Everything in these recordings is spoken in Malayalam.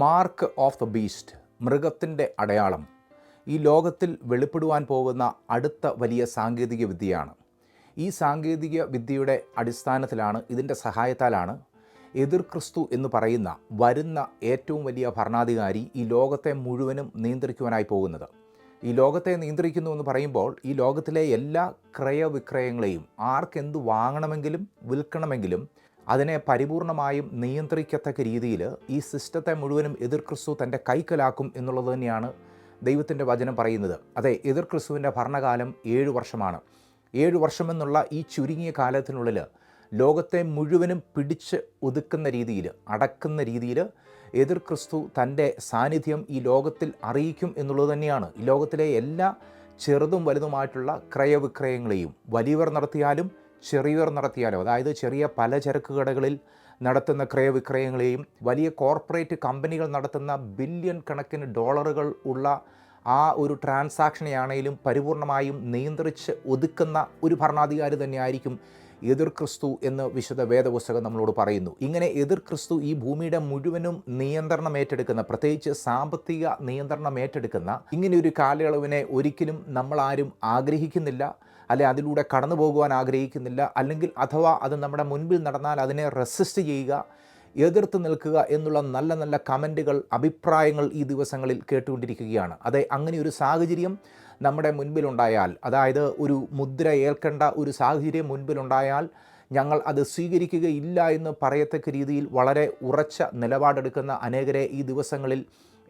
മാർക്ക് ഓഫ് ദ ബീസ്റ്റ് മൃഗത്തിന്റെ അടയാളം. ഈ ലോകത്തിൽ വെളിപ്പെടുവാൻ പോകുന്ന അടുത്ത വലിയ സാങ്കേതിക വിദ്യയാണ്. ഈ സാങ്കേതിക വിദ്യയുടെ അടിസ്ഥാനത്തിലാണ് ഇതിന്റെ സഹായത്താലാണ് എതിർ ക്രിസ്തു എന്ന് പറയുന്ന വരുന്ന ഏറ്റവും വലിയ ഭരണാധികാരി ഈ ലോകത്തെ മുഴുവനും നിയന്ത്രിക്കുവാനായി പോകുന്നത്. ഈ ലോകത്തെ നിയന്ത്രിക്കുന്നു എന്ന് പറയുമ്പോൾ ഈ ലോകത്തിലെ എല്ലാ ക്രയവിക്രയങ്ങളെയും ആർക്കെന്ത് വാങ്ങണമെങ്കിലും വിൽക്കണമെങ്കിലും അതിനെ പരിപൂർണമായും നിയന്ത്രിക്കത്തക്ക രീതിയിൽ ഈ സിസ്റ്റത്തെ മുഴുവനും എതിർ ക്രിസ്തു തന്റെ കൈക്കലാക്കും എന്നുള്ളത് തന്നെയാണ് ദൈവത്തിന്റെ വചനം പറയുന്നത്. അതെ എതിർ ക്രിസ്തുവിന്റെ ഭരണകാലം ഏഴ് വർഷമാണ്. ഏഴ് വർഷമെന്നുള്ള ഈ ചുരുങ്ങിയ കാലത്തിനുള്ളിൽ ലോകത്തെ മുഴുവനും പിടിച്ച് ഒതുക്കുന്ന രീതിയിൽ അടക്കുന്ന രീതിയിൽ എതിർ ക്രിസ്തു തന്റെ സാന്നിധ്യം ഈ ലോകത്തിൽ അറിയിക്കും എന്നുള്ളത് തന്നെയാണ്. ഈ ലോകത്തിലെ എല്ലാ ചെറുതും വലുതുമായിട്ടുള്ള ക്രയവിക്രയങ്ങളെയും വലിയവർ നടത്തിയാലും ചെറിയവർ നടത്തിയാലോ? അതായത് ചെറിയ പലചരക്ക് കടകളിൽ നടത്തുന്ന ക്രയവിക്രയങ്ങളെയും വലിയ കോർപ്പറേറ്റ് കമ്പനികൾ നടത്തുന്ന ബില്യൺ കണക്കിന് ഡോളറുകൾ ഉള്ള ആ ഒരു ട്രാൻസാക്ഷനെയാണെങ്കിലും പരിപൂർണമായും നിയന്ത്രിച്ച് ഒതുക്കുന്ന ഒരു ഭരണാധികാരി തന്നെയായിരിക്കും എതിർ ക്രിസ്തു എന്ന് വിശദ വേദപുസ്തകം നമ്മളോട് പറയുന്നു. ഇങ്ങനെ എതിർ ക്രിസ്തു ഈ ഭൂമിയുടെ മുഴുവനും നിയന്ത്രണം ഏറ്റെടുക്കുന്ന പ്രത്യേകിച്ച് സാമ്പത്തിക നിയന്ത്രണം ഏറ്റെടുക്കുന്ന ഇങ്ങനെ ഒരു കാലയളവിനെ ഒരിക്കലും നമ്മളാരും ആഗ്രഹിക്കുന്നില്ല. അല്ലെ അതിലൂടെ കടന്നു പോകുവാൻ ആഗ്രഹിക്കുന്നില്ല. അല്ലെങ്കിൽ അഥവാ അത് നമ്മുടെ മുൻപിൽ നടന്നാൽ അതിനെ റെസിസ്റ്റ് ചെയ്യുക എതിർത്ത് നിൽക്കുക എന്നുള്ള നല്ല നല്ല കമന്റുകൾ അഭിപ്രായങ്ങൾ ഈ ദിവസങ്ങളിൽ കേട്ടുകൊണ്ടിരിക്കുകയാണ്. അതെ അങ്ങനെ ഒരു സാഹചര്യം നമ്മുടെ മുൻപിലുണ്ടായാൽ അതായത് ഒരു മുദ്ര ഏൽക്കേണ്ട ഒരു സാഹചര്യം മുൻപിലുണ്ടായാൽ ഞങ്ങൾ അത് സ്വീകരിക്കുകയില്ല എന്ന് പറയത്തക്ക രീതിയിൽ വളരെ ഉറച്ച നിലപാടെടുക്കുന്ന അനേകരെ ഈ ദിവസങ്ങളിൽ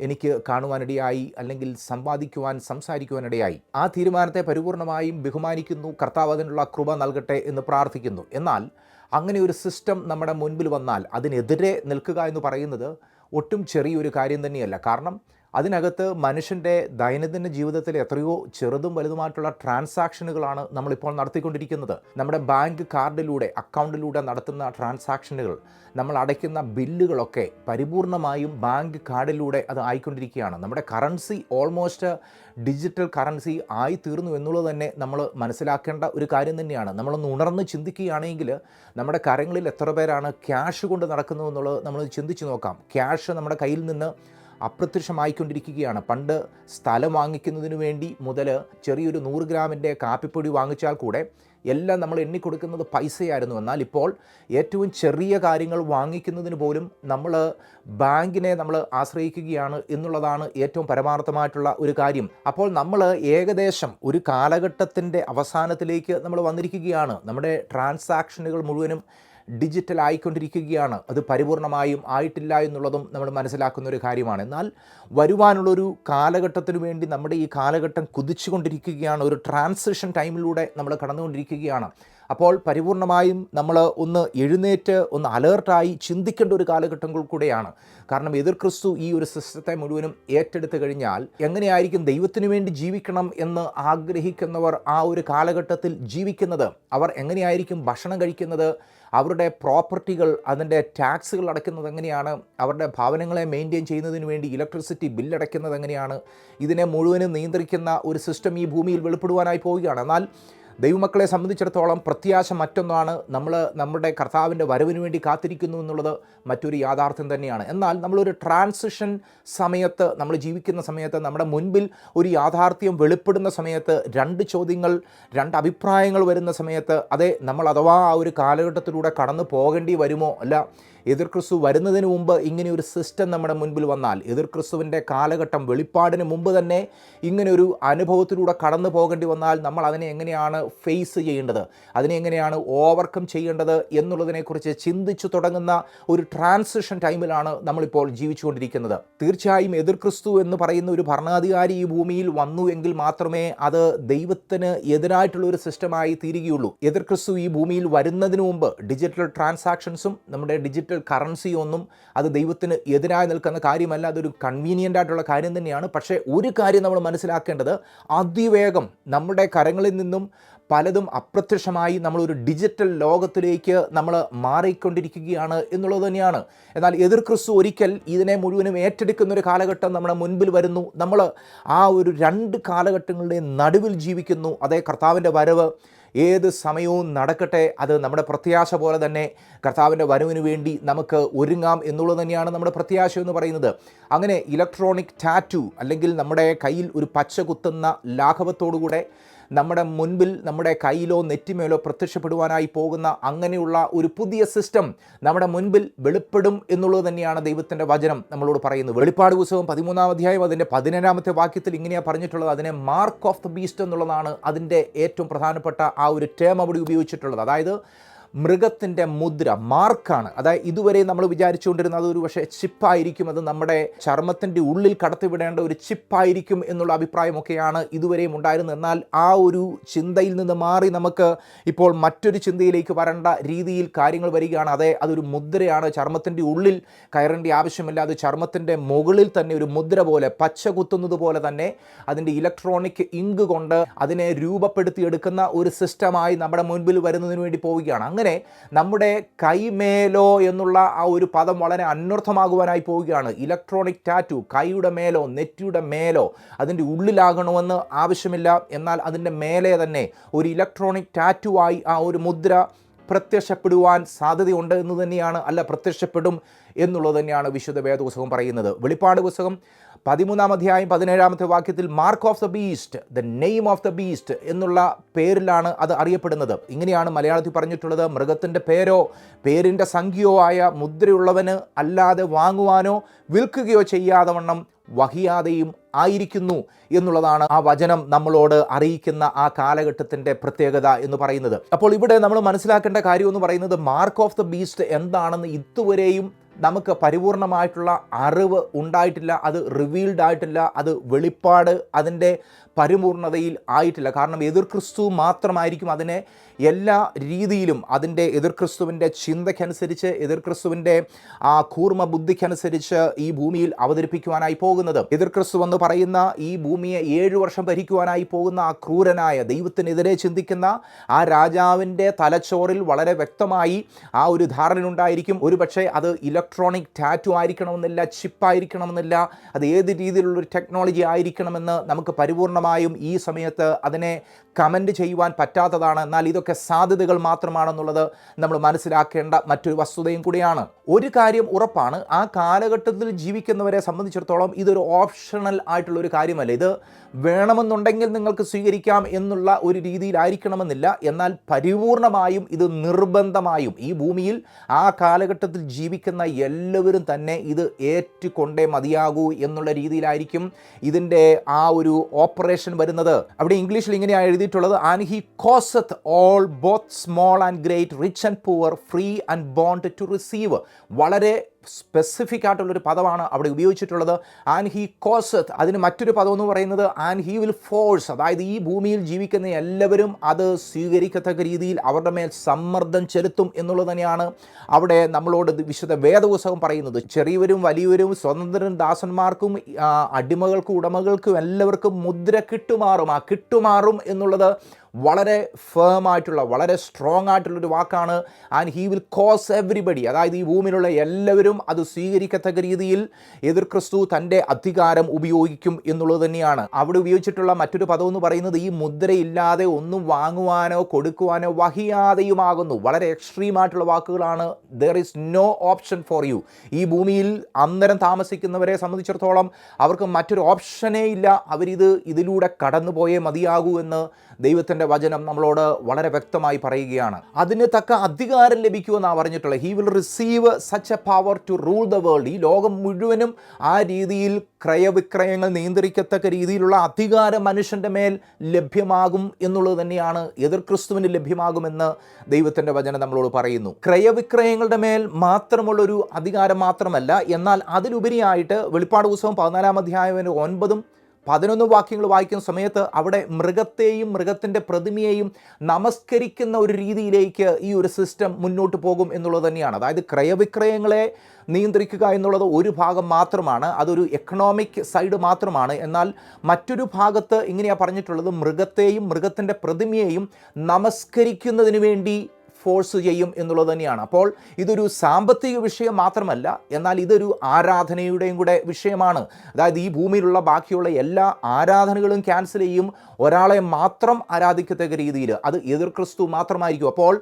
എനിക്ക് കാണുവാനിടയായി അല്ലെങ്കിൽ സമ്പാദിക്കുവാൻ സംസാരിക്കുവാനിടയായി. ആ തീരുമാനത്തെ പരിപൂർണമായും ബഹുമാനിക്കുന്നു കർത്താവ് അതിനുള്ള കൃപ നൽകട്ടെ എന്ന് പ്രാർത്ഥിക്കുന്നു. എന്നാൽ അങ്ങനെ ഒരു സിസ്റ്റം നമ്മുടെ മുൻപിൽ വന്നാൽ അതിനെതിരെ നിൽക്കുക എന്ന് പറയുന്നത് ഒട്ടും ചെറിയൊരു കാര്യം തന്നെയല്ല. കാരണം അതിനകത്ത് മനുഷ്യന്റെ ദൈനംദിന ജീവിതത്തിൽ എത്രയോ ചെറുതും വലുതുമായിട്ടുള്ള ട്രാൻസാക്ഷനുകളാണ് നമ്മളിപ്പോൾ നടത്തിക്കൊണ്ടിരിക്കുന്നത്. നമ്മുടെ ബാങ്ക് കാർഡിലൂടെ അക്കൗണ്ടിലൂടെ നടത്തുന്ന ട്രാൻസാക്ഷനുകൾ നമ്മൾ അടയ്ക്കുന്ന ബില്ലുകളൊക്കെ പരിപൂർണമായും ബാങ്ക് കാർഡിലൂടെ അത് ആയിക്കൊണ്ടിരിക്കുകയാണ്. നമ്മുടെ കറൻസി ഓൾമോസ്റ്റ് ഡിജിറ്റൽ കറൻസി ആയി തീർന്നു എന്നുള്ളത് തന്നെ നമ്മൾ മനസ്സിലാക്കേണ്ട ഒരു കാര്യം തന്നെയാണ്. നമ്മളൊന്ന് ഉണർന്ന് ചിന്തിക്കുകയാണെങ്കിൽ നമ്മുടെ കരങ്ങളിൽ എത്ര പേരാണ് ക്യാഷ് കൊണ്ട് നടക്കുന്നത് എന്നുള്ളത് നമ്മൾ ചിന്തിച്ച് നോക്കാം. ക്യാഷ് നമ്മുടെ കയ്യിൽ നിന്ന് അപ്രത്യക്ഷമായിക്കൊണ്ടിരിക്കുകയാണ്. പണ്ട് സ്ഥലം വാങ്ങിക്കുന്നതിന് വേണ്ടി മുതൽ ചെറിയൊരു നൂറ് ഗ്രാമിന്റെ കാപ്പിപ്പൊടി വാങ്ങിച്ചാൽ കൂടെ എല്ലാം നമ്മൾ എണ്ണിക്കൊടുക്കുന്നത് പൈസയായിരുന്നു. എന്നാൽ ഇപ്പോൾ ഏറ്റവും ചെറിയ കാര്യങ്ങൾ വാങ്ങിക്കുന്നതിന് പോലും നമ്മൾ ബാങ്കിനെ നമ്മൾ ആശ്രയിക്കുകയാണ് എന്നുള്ളതാണ് ഏറ്റവും പരമാർത്ഥമായിട്ടുള്ള ഒരു കാര്യം. അപ്പോൾ നമ്മൾ ഏകദേശം ഒരു കാലഘട്ടത്തിന്റെ അവസാനത്തിലേക്ക് നമ്മൾ വന്നിരിക്കുകയാണ്. നമ്മുടെ ട്രാൻസാക്ഷനുകൾ മുഴുവനും ഡിജിറ്റൽ ആയിക്കൊണ്ടിരിക്കുകയാണ്. അത് പരിപൂർണമായും ആയിട്ടില്ല എന്നുള്ളതും നമ്മൾ മനസ്സിലാക്കുന്ന ഒരു കാര്യമാണ്. എന്നാൽ വരുവാനുള്ളൊരു കാലഘട്ടത്തിനു വേണ്ടി നമ്മുടെ ഈ കാലഘട്ടം കുതിച്ചുകൊണ്ടിരിക്കുകയാണ്. ഒരു ട്രാൻസിഷൻ ടൈമിലൂടെ നമ്മൾ കടന്നുകൊണ്ടിരിക്കുകയാണ്. അപ്പോൾ പരിപൂർണമായും നമ്മൾ ഒന്ന് എഴുന്നേറ്റ് ഒന്ന് അലേർട്ടായി ചിന്തിക്കേണ്ട ഒരു കാലഘട്ടങ്ങൾ കൂടെയാണ്. കാരണം എതിർ ക്രിസ്തു ഈ ഒരു സിസ്റ്റത്തെ മുഴുവനും ഏറ്റെടുത്തു കഴിഞ്ഞാൽ എങ്ങനെയായിരിക്കും ദൈവത്തിനു വേണ്ടി ജീവിക്കണം എന്ന് ആഗ്രഹിക്കുന്നവർ ആ ഒരു കാലഘട്ടത്തിൽ ജീവിക്കുന്നത്? അവർ എങ്ങനെയായിരിക്കും ഭക്ഷണം കഴിക്കുന്നത്? അവരുടെ പ്രോപ്പർട്ടികൾ അതിന്റെ ടാക്സുകൾ അടയ്ക്കുന്നത് എങ്ങനെയാണ് അവരുടെ ഭവനങ്ങളെ മെയിന്റെയിൻ ചെയ്യുന്നതിന് വേണ്ടി ഇലക്ട്രിസിറ്റി ബില്ലടയ്ക്കുന്നത് എങ്ങനെയാണ് ഇതിനെ മുഴുവനും നിയന്ത്രിക്കുന്ന ഒരു സിസ്റ്റം ഈ ഭൂമിയിൽ വെളിപ്പെടുവാനായി പോവുകയാണ്. എന്നാൽ ദൈവമക്കളെ സംബന്ധിച്ചിടത്തോളം പ്രത്യാശ മറ്റൊന്നാണ് നമ്മൾ നമ്മുടെ കർത്താവിന്റെ വരവിന് വേണ്ടി കാത്തിരിക്കുന്നു എന്നുള്ളത് മറ്റൊരു യാഥാർത്ഥ്യം തന്നെയാണ്. എന്നാൽ നമ്മളൊരു ട്രാൻസിഷൻ സമയത്ത് നമ്മൾ ജീവിക്കുന്ന സമയത്ത് നമ്മുടെ മുൻപിൽ ഒരു യാഥാർത്ഥ്യം വെളിപ്പെടുന്ന സമയത്ത് രണ്ട് ചോദ്യങ്ങൾ രണ്ട് അഭിപ്രായങ്ങൾ വരുന്ന സമയത്ത് അതെ നമ്മൾ അഥവാ ആ ഒരു കാലഘട്ടത്തിലൂടെ കടന്നു പോകേണ്ടി വരുമോ? അല്ല എതിർ ക്രിസ്തു വരുന്നതിന് മുമ്പ് ഇങ്ങനെ ഒരു സിസ്റ്റം നമ്മുടെ മുൻപിൽ വന്നാൽ എതിർ ക്രിസ്തുവിന്റെ കാലഘട്ടം വെളിപ്പാടിന് മുമ്പ് തന്നെ ഇങ്ങനെ ഒരു അനുഭവത്തിലൂടെ കടന്നു പോകേണ്ടി വന്നാൽ നമ്മൾ അതിനെ എങ്ങനെയാണ് ഫേസ് ചെയ്യേണ്ടത്? അതിനെ എങ്ങനെയാണ് ഓവർകം ചെയ്യേണ്ടത് എന്നുള്ളതിനെക്കുറിച്ച് ചിന്തിച്ചു തുടങ്ങുന്ന ഒരു ട്രാൻസിഷൻ ടൈമിലാണ് നമ്മളിപ്പോൾ ജീവിച്ചുകൊണ്ടിരിക്കുന്നത്. തീർച്ചയായും എതിർ ക്രിസ്തു എന്ന് പറയുന്ന ഒരു ഭരണാധികാരി ഈ ഭൂമിയിൽ വന്നു എങ്കിൽ മാത്രമേ അത് ദൈവത്തിന് എതിരായിട്ടുള്ള ഒരു സിസ്റ്റമായി തീരുകയുള്ളൂ. എതിർ ക്രിസ്തു ഈ ഭൂമിയിൽ വരുന്നതിന് മുമ്പ് ഡിജിറ്റൽ ട്രാൻസാക്ഷൻസും നമ്മുടെ ഡിജിറ്റൽ കറൻസി ഒന്നും അത് ദൈവത്തിന് എതിരായി നിൽക്കുന്ന കാര്യമല്ല അതൊരു കൺവീനിയന്റ് ആയിട്ടുള്ള കാര്യം തന്നെയാണ്. പക്ഷേ ഒരു കാര്യം നമ്മൾ മനസ്സിലാക്കേണ്ടത് അതിവേഗം നമ്മുടെ കരങ്ങളിൽ നിന്നും പലതും അപ്രത്യക്ഷമായി നമ്മളൊരു ഡിജിറ്റൽ ലോകത്തിലേക്ക് നമ്മൾ മാറിക്കൊണ്ടിരിക്കുകയാണ് എന്നുള്ളത് തന്നെയാണ്. എന്നാൽ എതിർ ക്രിസ്തു ഒരിക്കൽ ഇതിനെ മുഴുവനും ഏറ്റെടുക്കുന്ന ഒരു കാലഘട്ടം നമ്മുടെ മുൻപിൽ വരുന്നു. നമ്മൾ ആ ഒരു രണ്ട് കാലഘട്ടങ്ങളുടെ നടുവിൽ ജീവിക്കുന്നു. അതേ കർത്താവിന്റെ വരവ് ഏത് സമയവും നടക്കട്ടെ. അത് നമ്മുടെ പ്രത്യാശ പോലെ തന്നെ കർത്താവിന്റെ വരവിന് വേണ്ടി നമുക്ക് ഒരുങ്ങാം എന്നുള്ളത് തന്നെയാണ് നമ്മുടെ പ്രത്യാശ എന്ന് പറയുന്നത്. അങ്ങനെ ഇലക്ട്രോണിക് ടാറ്റു അല്ലെങ്കിൽ നമ്മുടെ കയ്യിൽ ഒരു പച്ച കുത്തുന്ന ലാഘവത്തോടുകൂടെ നമ്മുടെ മുൻപിൽ നമ്മുടെ കയ്യിലോ നെറ്റിമേലോ പ്രത്യക്ഷപ്പെടുവാനായി പോകുന്ന അങ്ങനെയുള്ള ഒരു പുതിയ സിസ്റ്റം നമ്മുടെ മുൻപിൽ വെളിപ്പെടും എന്നുള്ളത് തന്നെയാണ് ദൈവത്തിന്റെ വചനം നമ്മളോട് പറയുന്നത്. വെളിപ്പാട് പുസ്തകം പതിമൂന്നാം അധ്യായം അതിന്റെ പതിനേഴാമത്തെ വാക്യത്തിൽ ഇങ്ങനെയാണ് പറഞ്ഞിട്ടുള്ളത്. അതിനെ മാർക്ക് ഓഫ് ദ ബീസ്റ്റ് എന്നുള്ളതാണ് അതിന്റെ ഏറ്റവും പ്രധാനപ്പെട്ട ആ ഒരു ടേം അവിടെ ഉപയോഗിച്ചിട്ടുള്ളത്. അതായത് മൃഗത്തിന്റെ മുദ്ര മാർക്കാണ്. അതായത് ഇതുവരെ നമ്മൾ വിചാരിച്ചുകൊണ്ടിരുന്ന അതൊരു പക്ഷേ ചിപ്പായിരിക്കും അത് നമ്മുടെ ചർമ്മത്തിന്റെ ഉള്ളിൽ കടത്തിവിടേണ്ട ഒരു ചിപ്പായിരിക്കും എന്നുള്ള അഭിപ്രായമൊക്കെയാണ് ഇതുവരെയും ഉണ്ടായിരുന്നത്. എന്നാൽ ആ ഒരു ചിന്തയിൽ നിന്ന് മാറി നമുക്ക് ഇപ്പോൾ മറ്റൊരു ചിന്തയിലേക്ക് വരേണ്ട രീതിയിൽ കാര്യങ്ങൾ വരികയാണ്. അതെ അതൊരു മുദ്രയാണ്. ചർമ്മത്തിന്റെ ഉള്ളിൽ കയറേണ്ട ആവശ്യമില്ല. അത് ചർമ്മത്തിന്റെ മുകളിൽ തന്നെ ഒരു മുദ്ര പോലെ പച്ച കുത്തുന്നത് പോലെ തന്നെ അതിന്റെ ഇലക്ട്രോണിക് ഇങ്ക് കൊണ്ട് അതിനെ രൂപപ്പെടുത്തിയെടുക്കുന്ന ഒരു സിസ്റ്റമായി നമ്മുടെ മുൻപിൽ വരുന്നതിന് വേണ്ടി പോവുകയാണ്. അങ്ങനെ നമ്മുടെ കൈമേലോ എന്നുള്ള ആ ഒരു പദം വളരെ അന്വർത്ഥമാകുവാനായി പോവുകയാണ്. ഇലക്ട്രോണിക് ടാറ്റു കൈയുടെ മേലോ നെറ്റിയുടെ മേലോ അതിന്റെ ഉള്ളിലാകണമെന്ന് ആവശ്യമില്ല. എന്നാൽ അതിന്റെ മേലെ തന്നെ ഒരു ഇലക്ട്രോണിക് ടാറ്റു ആയി ആ ഒരു മുദ്ര പ്രത്യക്ഷപ്പെടുവാൻ സാധ്യതയുണ്ട് എന്ന് തന്നെയാണ് അല്ല പ്രത്യക്ഷപ്പെടും എന്നുള്ളത് തന്നെയാണ് വിശുദ്ധ വേദപുസ്തകം പറയുന്നത്. വെളിപ്പാട് പുസ്തകം പതിമൂന്നാം അധ്യായം പതിനേഴാമത്തെ വാക്യത്തിൽ mark of the beast the name of the beast എന്നുള്ള പേരിലാണ് അത് അറിയപ്പെടുന്നത്. ഇങ്ങനെയാണ് മലയാളത്തിൽ പറഞ്ഞിട്ടുള്ളത് മൃഗത്തിന്റെ പേരോ പേരിന്റെ സംഖ്യയോ ആയ മുദ്രയുള്ളവന് അല്ലാതെ വാങ്ങുവാനോ വിൽക്കുകയോ ചെയ്യാതെ വണ്ണം വഹിയാതെയും ആയിരിക്കുന്നു എന്നുള്ളതാണ് ആ വചനം നമ്മളോട് അറിയിക്കുന്ന ആ കാലഘട്ടത്തിന്റെ പ്രത്യേകത എന്ന് പറയുന്നത്. അപ്പോൾ ഇവിടെ നമ്മൾ മനസ്സിലാക്കേണ്ട കാര്യം എന്ന് പറയുന്നത് മാർക്ക് ഓഫ് ദ ബീസ്റ്റ് എന്താണെന്ന് ഇതുവരെയും നമുക്ക് പരിപൂർണമായിട്ടുള്ള അറിവ് ഉണ്ടായിട്ടില്ല അത് റിവീൽഡ് ആയിട്ടില്ല അത് വെളിപ്പാട് അതിന്റെ പരിപൂർണതയിൽ ആയിട്ടില്ല. കാരണം എതിർ ക്രിസ്തു മാത്രമായിരിക്കും അതിനെ എല്ലാ രീതിയിലും അതിന്റെ എതിർ ക്രിസ്തുവിന്റെ ചിന്തയ്ക്കനുസരിച്ച് എതിർ ക്രിസ്തുവിന്റെ ആ കൂർമ്മ ബുദ്ധിക്കനുസരിച്ച് ഈ ഭൂമിയിൽ അവതരിപ്പിക്കുവാനായി പോകുന്നത്. എതിർ ക്രിസ്തു എന്ന് പറയുന്ന ഈ ഭൂമിയെ ഏഴു വർഷം ഭരിക്കുവാനായി പോകുന്ന ആ ക്രൂരനായ ദൈവത്തിനെതിരെ ചിന്തിക്കുന്ന ആ രാജാവിന്റെ തലച്ചോറിൽ വളരെ വ്യക്തമായി ആ ഒരു ധാരണ ഉണ്ടായിരിക്കും. ഒരു പക്ഷേ അത് ഇലക്ട്രോണിക് ടാറ്റു ആയിരിക്കണമെന്നില്ല ചിപ്പായിരിക്കണമെന്നില്ല അത് ഏത് രീതിയിലുള്ളൊരു ടെക്നോളജി ആയിരിക്കണമെന്ന് നമുക്ക് പരിപൂർണമായും ഈ സമയത്ത് അതിനെ കമന്റ് ചെയ്യുവാൻ പറ്റാത്തതാണ്. എന്നാൽ ഇതൊക്കെ സാധ്യതകൾ മാത്രമാണെന്നുള്ളത് നമ്മൾ മനസ്സിലാക്കേണ്ട മറ്റൊരു വസ്തുതയും കൂടിയാണ്. ഒരു കാര്യം ഉറപ്പാണ്. ആ കാലഘട്ടത്തിൽ ജീവിക്കുന്നവരെ സംബന്ധിച്ചിടത്തോളം ഇതൊരു ഓപ്ഷണൽ ആയിട്ടുള്ള ഒരു കാര്യമല്ല. ഇത് വേണമെന്നുണ്ടെങ്കിൽ നിങ്ങൾക്ക് സ്വീകരിക്കാം എന്നുള്ള ഒരു രീതിയിലായിരിക്കണമെന്നില്ല. എന്നാൽ പരിപൂർണമായും ഇത് നിർബന്ധമായും ഈ ഭൂമിയിൽ ആ കാലഘട്ടത്തിൽ ജീവിക്കുന്ന എല്ലാവരും തന്നെ ഇത് ഏറ്റുകൊണ്ടേ മതിയാകൂ എന്നുള്ള രീതിയിലായിരിക്കും ഇതിന്റെ ആ ഒരു ഓപ്പറേഷൻ വരുന്നത്. അവിടെ ഇംഗ്ലീഷിൽ ഇങ്ങനെയാണ് എഴുതിയിട്ടുള്ളത്. And he causeth all both small and great rich and poor free and bond to receive വളരെ സ്പെസിഫിക് ആയിട്ടുള്ളൊരു പദമാണ് അവിടെ ഉപയോഗിച്ചിട്ടുള്ളത്. ആൻഡ് ഹി കോസത്ത് അതിന് മറ്റൊരു പദം എന്ന് പറയുന്നത് ആൻഡ് ഹി വിൽ ഫോഴ്സ് അതായത് ഈ ഭൂമിയിൽ ജീവിക്കുന്ന എല്ലാവരും അത് സ്വീകരിക്കത്തക്ക രീതിയിൽ അവരുടെ മേൽ സമ്മർദ്ദം ചെലുത്തും എന്നുള്ളത് തന്നെയാണ് അവിടെ നമ്മളോട് വിശുദ്ധ വേദപുസ്തകം പറയുന്നത്. ചെറിയവരും വലിയവരും സ്വതന്ത്രരും ദാസന്മാർക്കും അടിമകൾക്കും ഉടമകൾക്കും എല്ലാവർക്കും മുദ്ര കിട്ടുമാറും. ആ കിട്ടുമാറും എന്നുള്ളത് വളരെ ഫേം ആയിട്ടുള്ള വളരെ സ്ട്രോങ് ആയിട്ടുള്ളൊരു വാക്കാണ്. And he will cause everybody അതായത് ഈ ഭൂമിയിലുള്ള എല്ലാവരും അത് സ്വീകരിക്കത്തക്ക രീതിയിൽ എതിർ ക്രിസ്തു തന്റെ അധികാരം ഉപയോഗിക്കും എന്നുള്ളത് തന്നെയാണ്. അവിടെ ഉപയോഗിച്ചിട്ടുള്ള മറ്റൊരു പദം എന്ന് പറയുന്നത് ഈ മുദ്രയില്ലാതെ ഒന്നും വാങ്ങുവാനോ കൊടുക്കുവാനോ വഹിയാതെയുമാകുന്നു. വളരെ എക്സ്ട്രീം ആയിട്ടുള്ള വാക്കുകളാണ്. There is no option for you ഈ ഭൂമിയിൽ അന്നേരം താമസിക്കുന്നവരെ സംബന്ധിച്ചിടത്തോളം അവർക്ക് മറ്റൊരു ഓപ്ഷനേ ഇല്ല. അവരിത് ഇതിലൂടെ കടന്നുപോയേ മതിയാകൂ എന്ന് ദൈവത്തിന്റെ വചനം നമ്മളോട് വളരെ വ്യക്തമായി പറയുകയാണ്. അതിന് തക്ക അധികാരം ലഭിക്കുമെന്നാണ് പറഞ്ഞിട്ടുള്ളത്. He will receive such a power to rule the world ഈ ലോകം മുഴുവനും ആ രീതിയിൽ ക്രയവിക്രയങ്ങൾ നിയന്ത്രിക്കത്തക്ക രീതിയിലുള്ള അധികാരം മനുഷ്യന്റെ മേൽ ലഭ്യമാകും എന്നുള്ളത് തന്നെയാണ് എതിർ ക്രിസ്തുവിന് ലഭ്യമാകുമെന്ന് ദൈവത്തിന്റെ വചനം നമ്മളോട് പറയുന്നു. ക്രയവിക്രയങ്ങളുടെ മേൽ മാത്രമുള്ളൊരു അധികാരം മാത്രമല്ല എന്നാൽ അതിലുപരിയായിട്ട് വെളിപ്പാട് പുസ്തകം പതിനാലാം അധ്യായം ഒൻപതും പതിനൊന്ന് വാക്യങ്ങൾ വായിക്കുന്ന സമയത്ത് അവിടെ മൃഗത്തെയും മൃഗത്തിന്റെ പ്രതിമയെയും നമസ്കരിക്കുന്ന ഒരു രീതിയിലേക്ക് ഈ ഒരു സിസ്റ്റം മുന്നോട്ട് പോകും എന്നുള്ളത് തന്നെയാണ്. അതായത് ക്രയവിക്രയങ്ങളെ നിയന്ത്രിക്കുക എന്നുള്ളത് ഒരു ഭാഗം മാത്രമാണ് അതൊരു എക്കണോമിക് സൈഡ് മാത്രമാണ്. എന്നാൽ മറ്റൊരു ഭാഗത്ത് ഇങ്ങനെയാണ് പറഞ്ഞിട്ടുള്ളത് മൃഗത്തെയും മൃഗത്തിന്റെ പ്രതിമയെയും നമസ്കരിക്കുന്നതിന് വേണ്ടി ഫോഴ്സ് ചെയ്യും എന്നുള്ളത് തന്നെയാണ്. അപ്പോൾ ഇതൊരു സാമ്പത്തിക വിഷയം മാത്രമല്ല എന്നാൽ ഇതൊരു ആരാധനയുടെയും കൂടെ വിഷയമാണ്. അതായത് ഈ ഭൂമിയിലുള്ള ബാക്കിയുള്ള എല്ലാ ആരാധനകളും ക്യാൻസൽ ചെയ്യും. ഒരാളെ മാത്രം ആരാധിക്കത്തക്ക രീതിയിൽ അത് എതിർ ക്രിസ്തു മാത്രമായിരിക്കും. അപ്പോൾ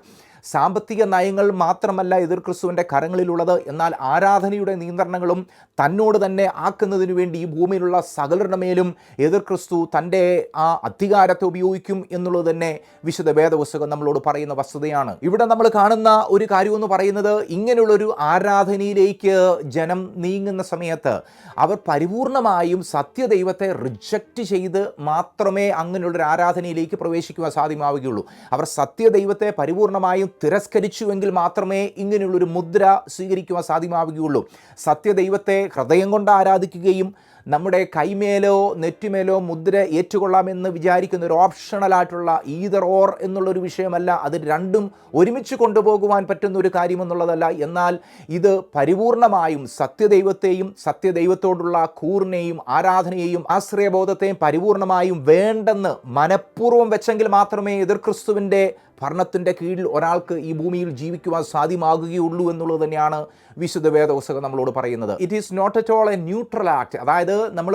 സാമ്പത്തിക നയങ്ങൾ മാത്രമല്ല എതിർ ക്രിസ്തുവിന്റെ കരങ്ങളിലുള്ളത്. എന്നാൽ ആരാധനയുടെ നിയന്ത്രണങ്ങളും തന്നോട് തന്നെ ആക്കുന്നതിനു വേണ്ടി ഈ ഭൂമിയിലുള്ള സകലരുടെ മേലും എതിർ ക്രിസ്തു തന്റെ ആ അധികാരത്തെ ഉപയോഗിക്കും എന്നുള്ളത് തന്നെ വിശുദ്ധ വേദപുസ്തകം നമ്മളോട് പറയുന്ന വസ്തുതയാണ്. ഇവിടെ നമ്മൾ കാണുന്ന ഒരു കാര്യമെന്ന് പറയുന്നത് ഇങ്ങനെയുള്ളൊരു ആരാധനയിലേക്ക് ജനം നീങ്ങുന്ന സമയത്ത് അവർ പരിപൂർണമായും സത്യദൈവത്തെ റിജക്റ്റ് ചെയ്ത് മാത്രമേ അങ്ങനെയുള്ളൊരു ആരാധനയിലേക്ക് പ്രവേശിക്കുവാൻ സാധ്യമാവുകയുള്ളൂ. അവർ സത്യദൈവത്തെ പരിപൂർണമായും തിരസ്കരിച്ചുവെങ്കിൽ മാത്രമേ ഇങ്ങനെയുള്ളൊരു മുദ്ര സ്വീകരിക്കുവാൻ സാധ്യമാവുകയുള്ളൂ. സത്യദൈവത്തെ ഹൃദയം കൊണ്ട് ആരാധിക്കുകയും നമ്മുടെ കൈമേലോ നെറ്റുമേലോ മുദ്ര ഏറ്റുകൊള്ളാമെന്ന് വിചാരിക്കുന്ന ഒരു ഓപ്ഷണലായിട്ടുള്ള ഈതർ ഓർ എന്നുള്ളൊരു വിഷയമല്ല. അത് രണ്ടും ഒരുമിച്ച് കൊണ്ടുപോകുവാൻ പറ്റുന്ന ഒരു കാര്യമെന്നുള്ളതല്ല. എന്നാൽ ഇത് പരിപൂർണമായും സത്യദൈവത്തെയും സത്യദൈവത്തോടുള്ള കൂറിനെയും ആരാധനയെയും ആശ്രയബോധത്തെയും പരിപൂർണമായും വേണ്ടെന്ന് മനഃപൂർവം വെച്ചെങ്കിൽ മാത്രമേ എതിർ ക്രിസ്തുവിന്റെ ഭരണത്തിന്റെ കീഴിൽ ഒരാൾക്ക് ഈ ഭൂമിയിൽ ജീവിക്കുവാൻ സാധ്യമാകുകയുള്ളൂ എന്നുള്ളത് തന്നെയാണ് വിശുദ്ധ വേദപുസ്തകം നമ്മളോട് പറയുന്നത്. It is not at all a neutral act അതായത് നമ്മൾ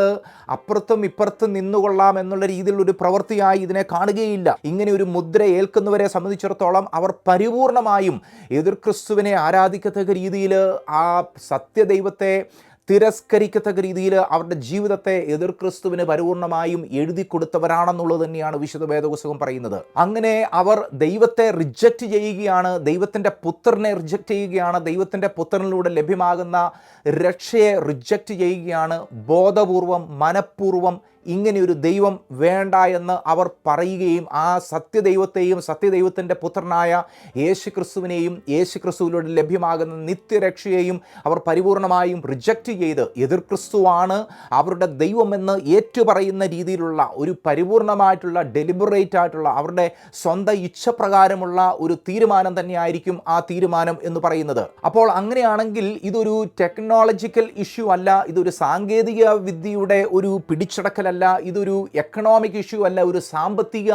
അപ്പുറത്തും ഇപ്പുറത്തും നിന്നുകൊള്ളാം എന്നുള്ള രീതിയിലുള്ള ഒരു പ്രവൃത്തിയായി ഇതിനെ കാണുകയില്ല. ഇങ്ങനെ ഒരു മുദ്ര ഏൽക്കുന്നവരെ സംബന്ധിച്ചിടത്തോളം അവർ പരിപൂർണമായും എതിർ ക്രിസ്തുവിനെ ആരാധിക്കത്തക്ക രീതിയിൽ ആ സത്യദൈവത്തെ തിരസ്കരിക്കത്തക്ക രീതിയിൽ അവരുടെ ജീവിതത്തെ എതിർ ക്രിസ്തുവിന് പരിപൂർണമായും എഴുതി കൊടുത്തവരാണെന്നുള്ളത് തന്നെയാണ് വിശുദ്ധ വേദപുസ്തകം പറയുന്നത്. അങ്ങനെ അവർ ദൈവത്തെ റിജക്റ്റ് ചെയ്യുകയാണ് ദൈവത്തിന്റെ പുത്രനെ റിജക്റ്റ് ചെയ്യുകയാണ് ദൈവത്തിന്റെ പുത്രനിലൂടെ ലഭ്യമാകുന്ന രക്ഷയെ റിജക്റ്റ് ചെയ്യുകയാണ്. ബോധപൂർവം മനഃപൂർവം ഇങ്ങനെ ഒരു ദൈവം വേണ്ട എന്ന് അവർ പറയുകയും ആ സത്യദൈവത്തെയും സത്യദൈവത്തിന്റെ പുത്രനായ യേശുക്രിസ്തുവിനെയും യേശുക്രിസ്തുവിലൂടെ യേശു ക്രിസ്തുവിലൂടെ ലഭ്യമാകുന്ന നിത്യരക്ഷയെയും അവർ പരിപൂർണമായും റിജക്റ്റ് ചെയ്ത് എതിർ ക്രിസ്തുവാണ് അവരുടെ ദൈവമെന്ന് ഏറ്റുപറയുന്ന രീതിയിലുള്ള ഒരു പരിപൂർണമായിട്ടുള്ള ഡെലിബറേറ്റ് ആയിട്ടുള്ള അവരുടെ സ്വന്തം ഇച്ഛപ്രകാരമുള്ള ഒരു തീരുമാനം തന്നെയായിരിക്കും ആ തീരുമാനം എന്ന് പറയുന്നത്. അപ്പോൾ അങ്ങനെയാണെങ്കിൽ ഇതൊരു ടെക്നോളജിക്കൽ ഇഷ്യൂ അല്ല ഇതൊരു സാങ്കേതിക വിദ്യയുടെ ഒരു പിടിച്ചടക്കലല്ല. ഇതൊരു എക്കണോമിക് ഇഷ്യൂ അല്ല ഒരു സാമ്പത്തിക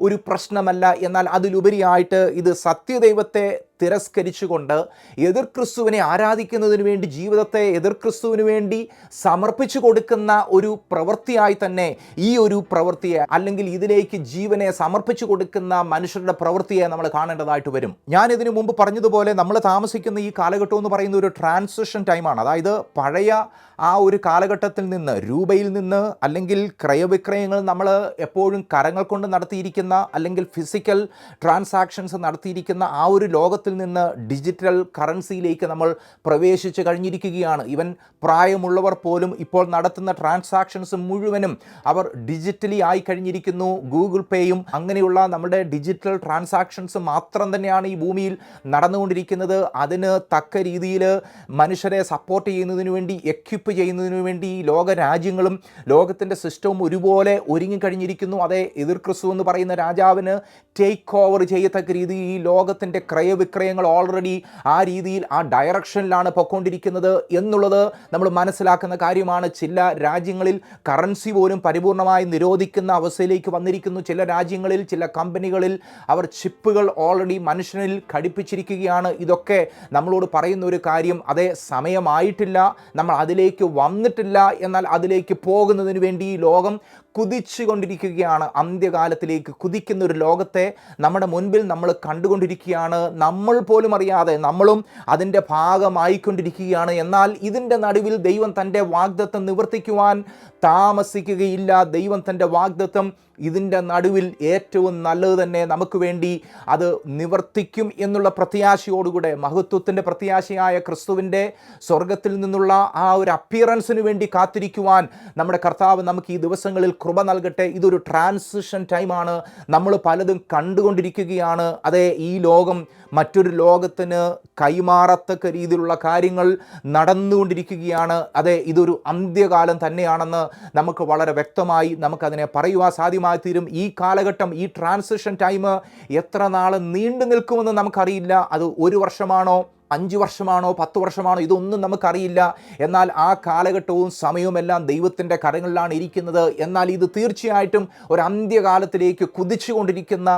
ഒരു പ്രശ്നമല്ല. എന്നാൽ അതിലുപരിയായിട്ട് ഇത് സത്യദൈവത്തെ തിരസ്കരിച്ചുകൊണ്ട് എതിർ ക്രിസ്തുവിനെ ആരാധിക്കുന്നതിന് വേണ്ടി ജീവിതത്തെ എതിർ ക്രിസ്തുവിന് വേണ്ടി സമർപ്പിച്ചു കൊടുക്കുന്ന ഒരു പ്രവൃത്തിയായി തന്നെ ഈ ഒരു പ്രവൃത്തിയെ അല്ലെങ്കിൽ ഇതിലേക്ക് ജീവനെ സമർപ്പിച്ചു കൊടുക്കുന്ന മനുഷ്യരുടെ പ്രവൃത്തിയെ നമ്മൾ കാണേണ്ടതായിട്ട് വരും. ഞാൻ ഇതിനു മുമ്പ് പറഞ്ഞതുപോലെ നമ്മൾ താമസിക്കുന്ന ഈ കാലഘട്ടം എന്ന് പറയുന്ന ഒരു ട്രാൻസിഷൻ ടൈമാണ് അതായത് പഴയ ആ ഒരു കാലഘട്ടത്തിൽ നിന്ന് രൂപയിൽ നിന്ന് അല്ലെങ്കിൽ ക്രയവിക്രയങ്ങൾ നമ്മൾ എപ്പോഴും കരങ്ങൾ കൊണ്ട് നടത്തിയിരിക്കുന്ന അല്ലെങ്കിൽ ഫിസിക്കൽ ട്രാൻസാക്ഷൻസ് നടത്തിയിരിക്കുന്ന ആ ഒരു ലോകത്തിൽ നിന്ന് ഡിജിറ്റൽ കറൻസിയിലേക്ക് നമ്മൾ പ്രവേശിച്ച് കഴിഞ്ഞിരിക്കുകയാണ്. ഇവൻ പ്രായമുള്ളവർ പോലും ഇപ്പോൾ നടത്തുന്ന ട്രാൻസാക്ഷൻസ് മുഴുവനും അവർ ഡിജിറ്റലി ആയി കഴിഞ്ഞിരിക്കുന്നു. ഗൂഗിൾ പേയും അങ്ങനെയുള്ള നമ്മുടെ ഡിജിറ്റൽ ട്രാൻസാക്ഷൻസ് മാത്രം തന്നെയാണ് ഈ ഭൂമിയിൽ നടന്നുകൊണ്ടിരിക്കുന്നത്. അതിന് തക്ക രീതിയിൽ മനുഷ്യരെ സപ്പോർട്ട് ചെയ്യുന്നതിന് വേണ്ടി എക്യുപ്പ് ചെയ്യുന്നതിന് വേണ്ടി ലോക രാജ്യങ്ങളും ലോകത്തിന്റെ സിസ്റ്റവും ഒരുപോലെ ഒരുങ്ങിക്കഴിഞ്ഞിരിക്കുന്നു അതേ എതിർ ക്രിസ്തു എന്ന് പറയുന്ന രാജാവിന് ടേക്ക് ഓവർ ചെയ്യത്തക്ക രീതി ഈ ലോകത്തിന്റെ ക്രയവിക്രയങ്ങൾ ഓൾറെഡി ആ രീതിയിൽ ആ ഡയറക്ഷനിലാണ് പൊക്കൊണ്ടിരിക്കുന്നത് എന്നുള്ളത് നമ്മൾ മനസ്സിലാക്കുന്ന കാര്യമാണ്. ചില രാജ്യങ്ങളിൽ കറൻസി പോലും പരിപൂർണമായി നിരോധിക്കുന്ന അവസ്ഥയിലേക്ക് വന്നിരിക്കുന്നു. ചില രാജ്യങ്ങളിൽ ചില കമ്പനികളിൽ അവർ ചിപ്പുകൾ ഓൾറെഡി മനുഷ്യനിൽ ഘടിപ്പിച്ചിരിക്കുകയാണ്. ഇതൊക്കെ നമ്മളോട് പറയുന്ന ഒരു കാര്യം അതേ സമയമായിട്ടില്ല നമ്മൾ അതിലേക്ക് വന്നിട്ടില്ല എന്നാൽ അതിലേക്ക് പോകുന്നതിന് വേണ്ടി ലോകം കുതിച്ചുകൊണ്ടിരിക്കുകയാണ്. അന്ത്യകാലത്തിലേക്ക് കുതിക്കുന്ന ഒരു ലോകത്തെ നമ്മുടെ മുൻപിൽ നമ്മൾ കണ്ടുകൊണ്ടിരിക്കുകയാണ്. നമ്മൾ പോലും അറിയാതെ നമ്മളും അതിന്റെ ഭാഗമായിക്കൊണ്ടിരിക്കുകയാണ്. എന്നാൽ ഇതിന്റെ നടുവിൽ ദൈവം തന്റെ വാഗ്ദത്തം നിവർത്തിക്കുവാൻ താമസിക്കുകയില്ല. ദൈവം തന്റെ വാഗ്ദത്തം ഇതിന്റെ നടുവിൽ ഏറ്റവും നല്ലത് തന്നെ നമുക്ക് വേണ്ടി അത് നിവർത്തിക്കും എന്നുള്ള പ്രത്യാശയോടുകൂടെ മഹത്വത്തിന്റെ പ്രത്യാശയായ ക്രിസ്തുവിന്റെ സ്വർഗത്തിൽ നിന്നുള്ള ആ ഒരു അപ്പിയറൻസിന് വേണ്ടി കാത്തിരിക്കുവാൻ നമ്മുടെ കർത്താവ് നമുക്ക് ഈ ദിവസങ്ങളിൽ കൃപ നൽകട്ടെ. ഇതൊരു ട്രാൻസിഷൻ ടൈമാണ് നമ്മൾ പലതും കണ്ടുകൊണ്ടിരിക്കുകയാണ്. അതെ ഈ ലോകം മറ്റൊരു ലോകത്തിന് കൈമാറത്തക്ക രീതിയിലുള്ള കാര്യങ്ങൾ നടന്നുകൊണ്ടിരിക്കുകയാണ്. അതെ ഇതൊരു അന്ത്യകാലം തന്നെയാണെന്ന് നമുക്ക് വളരെ വ്യക്തമായി നമുക്കതിനെ പറയുവാൻ സാധ്യമായി തീരും ഈ കാലഘട്ടം ഈ ട്രാൻസിഷൻ ടൈം എത്ര നാൾ നീണ്ടു നിൽക്കുമെന്ന് നമുക്കറിയില്ല. അത് ഒരു വർഷമാണോ? അഞ്ച് വർഷമാണോ പത്ത് വർഷമാണോ ഇതൊന്നും നമുക്കറിയില്ല. എന്നാൽ ആ കാലഘട്ടവും സമയവുമെല്ലാം ദൈവത്തിന്റെ കരങ്ങളിലാണ് ഇരിക്കുന്നത്. എന്നാൽ ഇത് തീർച്ചയായിട്ടും ഒരു അന്ത്യകാലത്തിലേക്ക് കുതിച്ചുകൊണ്ടിരിക്കുന്ന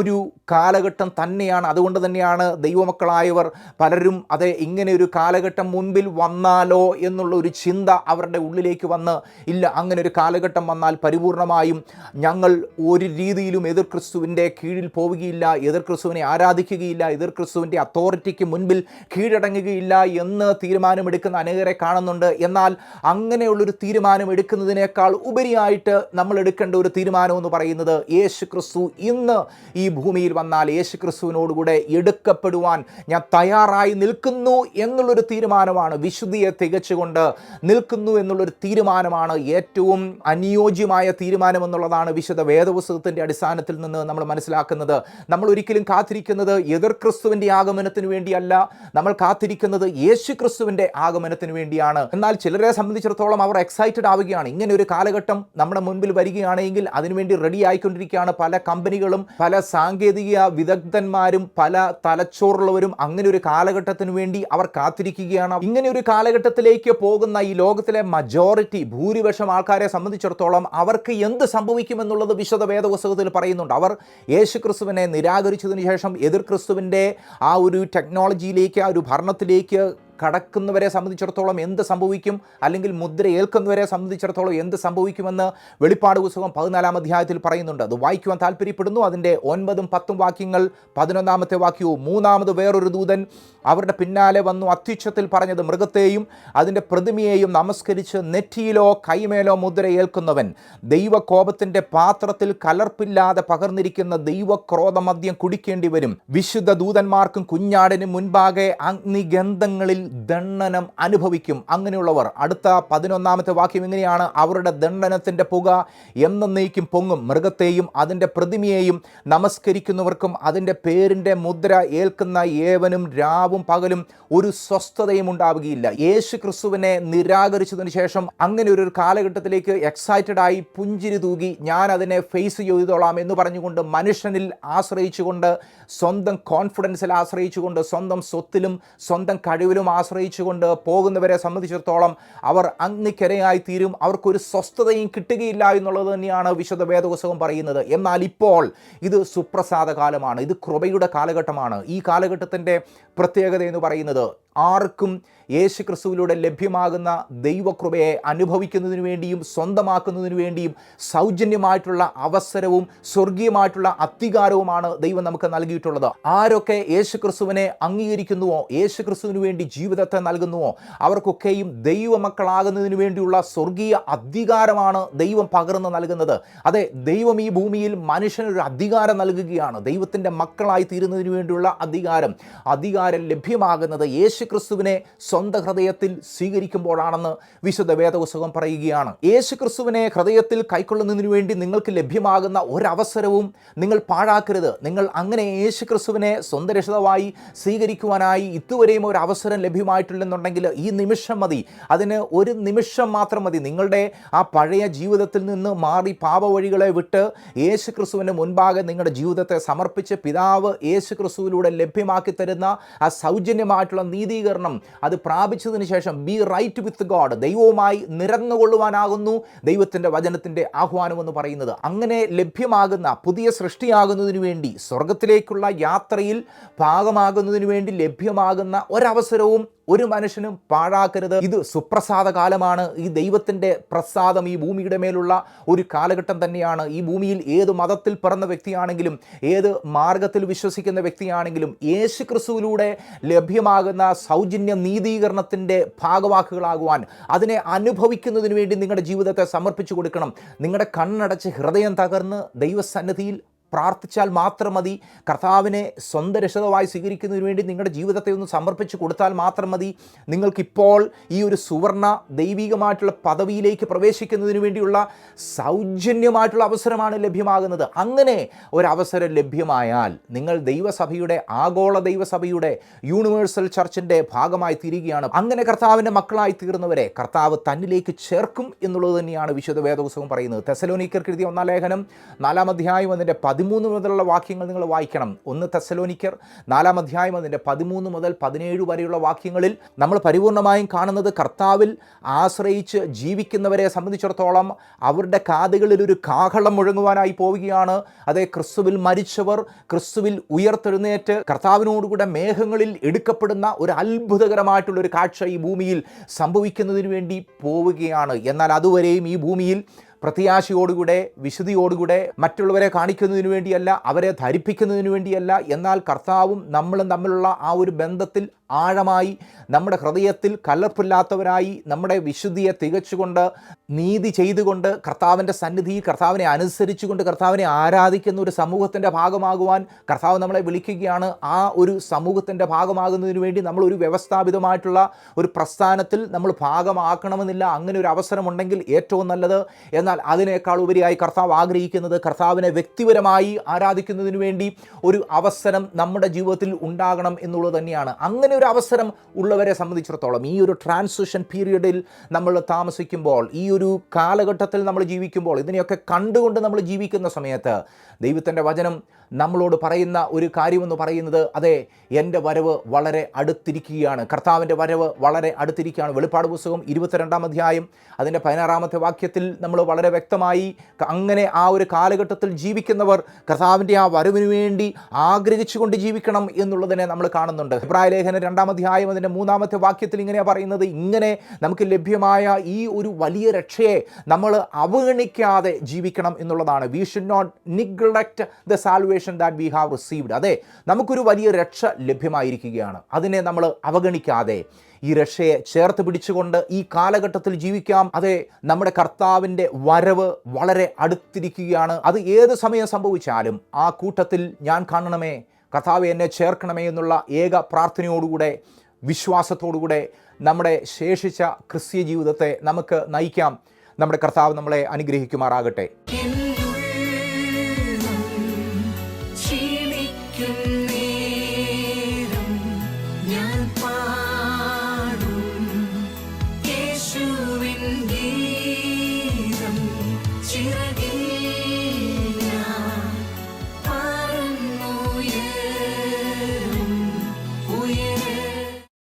ഒരു കാലഘട്ടം തന്നെയാണ്. അതുകൊണ്ട് തന്നെയാണ് ദൈവമക്കളായവർ പലരും അതെ ഇങ്ങനെ ഒരു കാലഘട്ടം മുൻപിൽ വന്നാലോ എന്നുള്ള ഒരു ചിന്ത അവരുടെ ഉള്ളിലേക്ക് വന്ന് ഇല്ല അങ്ങനെ ഒരു കാലഘട്ടം വന്നാൽ പരിപൂർണമായും ഞങ്ങൾ ഒരു രീതിയിലും എതിർ ക്രിസ്തുവിന്റെ കീഴിൽ പോവുകയില്ല എതിർ ക്രിസ്തുവിനെ ആരാധിക്കുകയില്ല എതിർ ക്രിസ്തുവിന്റെ അതോറിറ്റിക്ക് മുൻപിൽ കീഴടങ്ങുകയില്ല എന്ന് തീരുമാനമെടുക്കുന്ന അനേകരെ കാണുന്നുണ്ട്. എന്നാൽ അങ്ങനെയുള്ളൊരു തീരുമാനം എടുക്കുന്നതിനേക്കാൾ ഉപരിയായിട്ട് നമ്മൾ എടുക്കേണ്ട ഒരു തീരുമാനം എന്ന് പറയുന്നത് യേശു ക്രിസ്തു ഇന്ന് ഈ ഭൂമിയിൽ വന്നാൽ യേശു ക്രിസ്തുവിനോടുകൂടെ എടുക്കപ്പെടുവാൻ ഞാൻ തയ്യാറായി നിൽക്കുന്നു എന്നുള്ളൊരു തീരുമാനമാണ് വിശുദ്ധിയെ തികച്ചുകൊണ്ട് നിൽക്കുന്നു എന്നുള്ളൊരു തീരുമാനമാണ് ഏറ്റവും അനുയോജ്യമായ തീരുമാനം എന്നുള്ളതാണ് വിശുദ്ധ വേദപുസ്തകത്തിന്റെ അടിസ്ഥാനത്തിൽ നിന്ന് നമ്മൾ മനസ്സിലാക്കുന്നത്. നമ്മൾ ഒരിക്കലും കാത്തിരിക്കുന്നത് എതിർ ക്രിസ്തുവിന്റെ ആഗമനത്തിന് വേണ്ടിയല്ല. നമ്മൾ കാത്തിരിക്കുന്നത് യേശു ക്രിസ്തുവിന്റെ ആഗമനത്തിന് വേണ്ടിയാണ്. എന്നാൽ ചിലരെ സംബന്ധിച്ചിടത്തോളം അവർ എക്സൈറ്റഡ് ആവുകയാണ്. ഇങ്ങനെ ഒരു കാലഘട്ടം നമ്മുടെ മുൻപിൽ വരികയാണെങ്കിൽ അതിനുവേണ്ടി റെഡി ആയിക്കൊണ്ടിരിക്കുകയാണ്. പല കമ്പനികളും പല സാങ്കേതിക വിദഗ്ധന്മാരും പല തലച്ചോറുള്ളവരും അങ്ങനെ ഒരു കാലഘട്ടത്തിന് വേണ്ടി അവർ കാത്തിരിക്കുകയാണ്. ഇങ്ങനെ ഒരു കാലഘട്ടത്തിലേക്ക് പോകുന്ന ഈ ലോകത്തിലെ മജോറിറ്റി ഭൂരിപക്ഷം ആൾക്കാരെ സംബന്ധിച്ചിടത്തോളം അവർക്ക് എന്ത് സംഭവിക്കുമെന്നുള്ളത് വിശദ വേദപുസ്തകത്തിൽ പറയുന്നുണ്ട്. അവർ യേശു ക്രിസ്തുവിനെ നിരാകരിച്ചതിന് ശേഷം എതിർ ക്രിസ്തുവിന്റെ ആ ഒരു ടെക്നോളജിയിലേക്ക് ആ ഒരു ഭരണത്തിലേക്ക് കടക്കുന്നവരെ സംബന്ധിച്ചിടത്തോളം എന്ത് സംഭവിക്കും? അല്ലെങ്കിൽ മുദ്ര ഏൽക്കുന്നവരെ സംബന്ധിച്ചിടത്തോളം എന്ത് സംഭവിക്കുമെന്ന് വെളിപ്പാട് പുസ്തകം പതിനാലാം അധ്യായത്തിൽ പറയുന്നുണ്ട്. അത് വായിക്കുവാൻ താല്പര്യപ്പെടുന്നു അതിന്റെ ഒൻപതും പത്തും വാക്യങ്ങൾ പതിനൊന്നാമത്തെ വാക്യവും മൂന്നാമത് വേറൊരു ദൂതൻ അവരുടെ പിന്നാലെ വന്നു അത്യുച്ഛത്തിൽ പറഞ്ഞത് മൃഗത്തെയും അതിന്റെ പ്രതിമയെയും നമസ്കരിച്ച് നെറ്റിയിലോ കൈമേലോ മുദ്ര ഏൽക്കുന്നവൻ ദൈവകോപത്തിന്റെ പാത്രത്തിൽ കലർപ്പില്ലാതെ പകർന്നിരിക്കുന്ന ദൈവക്രോധമദ്യം കുടിക്കേണ്ടി വരും. വിശുദ്ധ ദൂതന്മാർക്കും കുഞ്ഞാടിനും മുൻപാകെ അഗ്നിഗന്ധങ്ങളിൽ ദണ്ഡനം അനുഭവിക്കും. അങ്ങനെയുള്ളവർ അടുത്ത പതിനൊന്നാമത്തെ വാക്യം എങ്ങനെയാണ്? അവരുടെ ദണ്ഡനത്തിന്റെ പുക എന്നേക്കും പൊങ്ങും. മൃഗത്തെയും അതിന്റെ പ്രതിമയെയും നമസ്കരിക്കുന്നവർക്കും അതിന്റെ പേരിന്റെ മുദ്ര ഏൽക്കുന്ന ഏവനും രാവും പകലും ഒരു സ്വസ്ഥതയും ഉണ്ടാവുകയില്ല. യേശു ക്രിസ്തുവിനെ നിരാകരിച്ചതിന് ശേഷം അങ്ങനെ ഒരു കാലഘട്ടത്തിലേക്ക് എക്സൈറ്റഡ് ആയി പുഞ്ചിരി തൂകി ഞാൻ അതിനെ ഫേസ് ചെയ്തോളാം എന്ന് പറഞ്ഞുകൊണ്ട് മനുഷ്യനിൽ ആശ്രയിച്ചുകൊണ്ട് സ്വന്തം കോൺഫിഡൻസിൽ ആശ്രയിച്ചുകൊണ്ട് സ്വന്തം സ്വത്തിലും സ്വന്തം കഴിവിലും ആശ്രയിച്ചുകൊണ്ട് പോകുന്നവരെ സംബന്ധിച്ചിടത്തോളം അവർ അഗ്നിക്കരയായി തീരും. അവർക്കൊരു സ്വസ്ഥതയും കിട്ടുകയില്ല എന്നുള്ളത് തന്നെയാണ് വിശുദ്ധ വേദപുസ്തകം പറയുന്നത്. എന്നാൽ ഇപ്പോൾ ഇത് സുപ്രസാദ കാലമാണ് ഇത് കൃപയുടെ കാലഘട്ടമാണ്. ഈ കാലഘട്ടത്തിന്റെ പ്രത്യേകത എന്ന് പറയുന്നത് ആർക്കും യേശു ക്രിസ്തുവിലൂടെ ലഭ്യമാകുന്ന ദൈവകൃപയെ അനുഭവിക്കുന്നതിന് വേണ്ടിയും സ്വന്തമാക്കുന്നതിന് വേണ്ടിയും സൗജന്യമായിട്ടുള്ള അവസരവും സ്വർഗീയമായിട്ടുള്ള അധികാരവുമാണ് ദൈവം നമുക്ക് നൽകിയിട്ടുള്ളത്. ആരൊക്കെ യേശു ക്രിസ്തുവിനെ അംഗീകരിക്കുന്നുവോ യേശു ക്രിസ്തുവിന് വേണ്ടി ജീവിതത്തെ നൽകുന്നുവോ അവർക്കൊക്കെയും ദൈവമക്കളാകുന്നതിന് വേണ്ടിയുള്ള സ്വർഗീയ അധികാരമാണ് ദൈവം പകർന്നു നൽകുന്നത്. അതെ ദൈവം ഈ ഭൂമിയിൽ മനുഷ്യനൊരു അധികാരം നൽകുകയാണ്. ദൈവത്തിന്റെ മക്കളായി തീരുന്നതിന് വേണ്ടിയുള്ള അധികാരം. അധികാരം ലഭ്യമാകുന്നത് യേശു ക്രിസ്തുവിനെ സ്വന്തം ഹൃദയത്തിൽ സ്വീകരിക്കുമ്പോഴാണെന്ന് വിശുദ്ധ വേദപുസ്തകം പറയുകയാണ്. യേശു ക്രിസ്തുവിനെ ഹൃദയത്തിൽ കൈക്കൊള്ളുന്നതിന് വേണ്ടി നിങ്ങൾക്ക് ലഭ്യമാകുന്ന ഒരവസരവും നിങ്ങൾ പാഴാക്കരുത്. നിങ്ങൾ അങ്ങനെ യേശു ക്രിസ്തുവിനെ സ്വന്തം രക്ഷിതമായി സ്വീകരിക്കുവാനായി ഇതുവരെയും ഒരു അവസരം ലഭ്യമായിട്ടില്ലെന്നുണ്ടെങ്കിൽ ഈ നിമിഷം മതി. അതിന് ഒരു നിമിഷം മാത്രം മതി. നിങ്ങളുടെ ആ പഴയ ജീവിതത്തിൽ നിന്ന് മാറി പാപവഴികളെ വിട്ട് യേശു ക്രിസ്തുവിന്റെ മുൻപാകെ നിങ്ങളുടെ ജീവിതത്തെ സമർപ്പിച്ച് പിതാവ് യേശു ക്രിസ്തുവിലൂടെ ലഭ്യമാക്കി തരുന്ന ആ സൗജന്യമായിട്ടുള്ള നീതീകരണം അത് പ്രാപിച്ചതിന് ശേഷം ബി റൈറ്റ് വിത്ത് ഗോഡ് ദൈവവുമായി നിരന്നുകൊള്ളുവാനാകുന്നു. ദൈവത്തിന്റെ വചനത്തിന്റെ ആഹ്വാനം എന്ന് പറയുന്നത്. അങ്ങനെ ലഭ്യമാകുന്ന പുതിയ സൃഷ്ടിയാകുന്നതിന് വേണ്ടി സ്വർഗത്തിലേക്കുള്ള യാത്രയിൽ ഭാഗമാകുന്നതിന് വേണ്ടി ലഭ്യമാകുന്ന ഒരവസരവും ഒരു മനുഷ്യനും പാഴാക്കരുത്. ഇത് സുപ്രസാദ കാലമാണ് ഈ ദൈവത്തിന്റെ പ്രസാദം ഈ ഭൂമിയുടെ മേലുള്ള ഒരു കാലഘട്ടം തന്നെയാണ്. ഈ ഭൂമിയിൽ ഏത് മതത്തിൽ പിറന്ന വ്യക്തിയാണെങ്കിലും ഏത് മാർഗത്തിൽ വിശ്വസിക്കുന്ന വ്യക്തിയാണെങ്കിലും യേശു ക്രിസ്തുവിലൂടെ ലഭ്യമാകുന്ന സൗജന്യ നീതീകരണത്തിന്റെ ഭാഗവാക്കുകളാകുവാൻ അതിനെ അനുഭവിക്കുന്നതിന് വേണ്ടി നിങ്ങളുടെ ജീവിതത്തെ സമർപ്പിച്ചു കൊടുക്കണം. നിങ്ങളുടെ കണ്ണടച്ച് ഹൃദയം തകർന്ന് ദൈവസന്നിധിയിൽ പ്രാർത്ഥിച്ചാൽ മാത്രം മതി. കർത്താവിനെ സ്വന്തം രക്ഷിതമായി സ്വീകരിക്കുന്നതിന് വേണ്ടി നിങ്ങളുടെ ജീവിതത്തെ ഒന്ന് സമർപ്പിച്ച് കൊടുത്താൽ മാത്രം മതി. നിങ്ങൾക്കിപ്പോൾ ഈ ഒരു സുവർണ ദൈവികമായിട്ടുള്ള പദവിയിലേക്ക് പ്രവേശിക്കുന്നതിന് വേണ്ടിയുള്ള സൗജന്യമായിട്ടുള്ള അവസരമാണ് ലഭ്യമാകുന്നത്. അങ്ങനെ ഒരവസരം ലഭ്യമായാൽ നിങ്ങൾ ദൈവസഭയുടെ ആഗോള ദൈവസഭയുടെ യൂണിവേഴ്സൽ ചർച്ചിന്റെ ഭാഗമായി തീരുകയാണ്. അങ്ങനെ കർത്താവിന്റെ മക്കളായി തീർന്നവരെ കർത്താവ് തന്നിലേക്ക് ചേർക്കും എന്നുള്ളത് തന്നെയാണ് വിശുദ്ധ വേദപുസ്തകം പറയുന്നത്. തെസലോനിക്കർക്ക് എഴുതിയ ഒന്നാം ലേഖനം നാലാം അധ്യായം അതിന്റെ പതി പതിമൂന്ന് മുതലുള്ള വാക്യങ്ങൾ നിങ്ങൾ വായിക്കണം. ഒന്ന് തെസലോനിക്കർ നാലാം അധ്യായം അതിന്റെ പതിമൂന്ന് മുതൽ പതിനേഴ് വരെയുള്ള വാക്യങ്ങളിൽ നമ്മൾ പരിപൂർണമായും കാണുന്നത് കർത്താവിൽ ആശ്രയിച്ച് ജീവിക്കുന്നവരെ സംബന്ധിച്ചിടത്തോളം അവരുടെ കാതുകളിൽ ഒരു കാഹളം മുഴങ്ങുവാനായി പോവുകയാണ്. അതേ ക്രിസ്തുവിൽ മരിച്ചവർ ക്രിസ്തുവിൽ ഉയർത്തെഴുന്നേറ്റ് കർത്താവിനോടുകൂടെ മേഘങ്ങളിൽ എടുക്കപ്പെടുന്ന ഒരു അത്ഭുതകരമായിട്ടുള്ള ഒരു കാഴ്ച ഈ ഭൂമിയിൽ സംഭവിക്കുന്നതിന് വേണ്ടി പോവുകയാണ്. എന്നാൽ അതുവരെയും ഈ ഭൂമിയിൽ പ്രത്യാശയോടുകൂടെ വിശുദ്ധിയോടുകൂടെ മറ്റുള്ളവരെ കാണിക്കുന്നതിന് വേണ്ടിയല്ല അവരെ ധരിപ്പിക്കുന്നതിന് വേണ്ടിയല്ല എന്നാൽ കർത്താവും നമ്മളും തമ്മിലുള്ള ആ ഒരു ബന്ധത്തിൽ ആഴമായി നമ്മുടെ ഹൃദയത്തിൽ കലർപ്പില്ലാത്തവരായി നമ്മുടെ വിശുദ്ധിയെ തികച്ചുകൊണ്ട് നീതി ചെയ്തുകൊണ്ട് കർത്താവിന്റെ സന്നിധി കർത്താവിനെ അനുസരിച്ചുകൊണ്ട് കർത്താവിനെ ആരാധിക്കുന്ന ഒരു സമൂഹത്തിന്റെ ഭാഗമാകുവാൻ കർത്താവ് നമ്മളെ വിളിക്കുകയാണ്. ആ ഒരു സമൂഹത്തിന്റെ ഭാഗമാകുന്നതിന് വേണ്ടി നമ്മൾ ഒരു വ്യവസ്ഥാപിതമായിട്ടുള്ള ഒരു പ്രസ്ഥാനത്തിൽ നമ്മൾ ഭാഗമാക്കണമെന്നില്ല. അങ്ങനെ ഒരു അവസരമുണ്ടെങ്കിൽ ഏറ്റവും നല്ലത്. എന്നാൽ അതിനേക്കാൾ ഉപരിയായി കർത്താവ് ആഗ്രഹിക്കുന്നത് കർത്താവിനെ വ്യക്തിപരമായി ആരാധിക്കുന്നതിന് വേണ്ടി ഒരു അവസരം നമ്മുടെ ജീവിതത്തിൽ ഉണ്ടാകണം എന്നുള്ളത് തന്നെയാണ്. അങ്ങനെ ഒരു അവസരം ഉള്ളവരെ സംബന്ധിച്ചിടത്തോളം ഈ ഒരു ട്രാൻസിഷൻ പീരീഡിൽ നമ്മൾ താമസിക്കുമ്പോൾ ഈ ഒരു കാലഘട്ടത്തിൽ നമ്മൾ ജീവിക്കുമ്പോൾ ഇതിനെയൊക്കെ കണ്ടുകൊണ്ട് നമ്മൾ ജീവിക്കുന്ന സമയത്ത് ദൈവത്തിന്റെ വചനം നമ്മളോട് പറയുന്ന ഒരു കാര്യമെന്ന് പറയുന്നത് അതെ എന്റെ വരവ് വളരെ അടുത്തിരിക്കുകയാണ്. കർത്താവിന്റെ വരവ് വളരെ അടുത്തിരിക്കുകയാണ്. വെളിപ്പാട് പുസ്തകം ഇരുപത്തിരണ്ടാം അധ്യായം അതിന്റെ പതിനാറാമത്തെ വാക്യത്തിൽ നമ്മൾ വളരെ വ്യക്തമായി അങ്ങനെ ആ ഒരു കാലഘട്ടത്തിൽ ജീവിക്കുന്നവർ കർത്താവിന്റെ ആ വരവിന് വേണ്ടി ആഗ്രഹിച്ചുകൊണ്ട് ജീവിക്കണം എന്നുള്ളതിനെ നമ്മൾ കാണുന്നുണ്ട്. അഭിപ്രായ ലേഖനം രണ്ടാം അധ്യായം അതിന്റെ മൂന്നാമത്തെ വാക്യത്തിൽ ഇങ്ങനെയാണ് പറയുന്നത്. ഇങ്ങനെ നമുക്ക് ലഭ്യമായ ഈ ഒരു വലിയ രക്ഷയെ നമ്മൾ അവഗണിക്കാതെ ജീവിക്കണം എന്നുള്ളതാണ്. We should not neglect the salvation that we have received അതെ നമുക്കൊരു വലിയ രക്ഷ ലഭ്യമായിരിക്കുകയാണ്. അതിനെ നമ്മൾ അവഗണിക്കാതെ ഈ രക്ഷയെ ചേർത്ത് പിടിച്ചുകൊണ്ട് ഈ കാലഘട്ടത്തിൽ ജീവിക്കാം. അതെ നമ്മുടെ കർത്താവിന്റെ വരവ് വളരെ അടുത്തിരിക്കുകയാണ്. അത് ഏത് സമയം സംഭവിച്ചാലും ആ കൂട്ടത്തിൽ ഞാൻ കാണണമേ കർത്താവ് എന്നെ ചേർക്കണമേ എന്നുള്ള ഏക പ്രാർത്ഥനയോടുകൂടെ വിശ്വാസത്തോടുകൂടെ നമ്മുടെ ശേഷിച്ച ക്രിസ്തീയ ജീവിതത്തെ നമുക്ക് നയിക്കാം. നമ്മുടെ കർത്താവ് നമ്മളെ അനുഗ്രഹിക്കുമാറാകട്ടെ.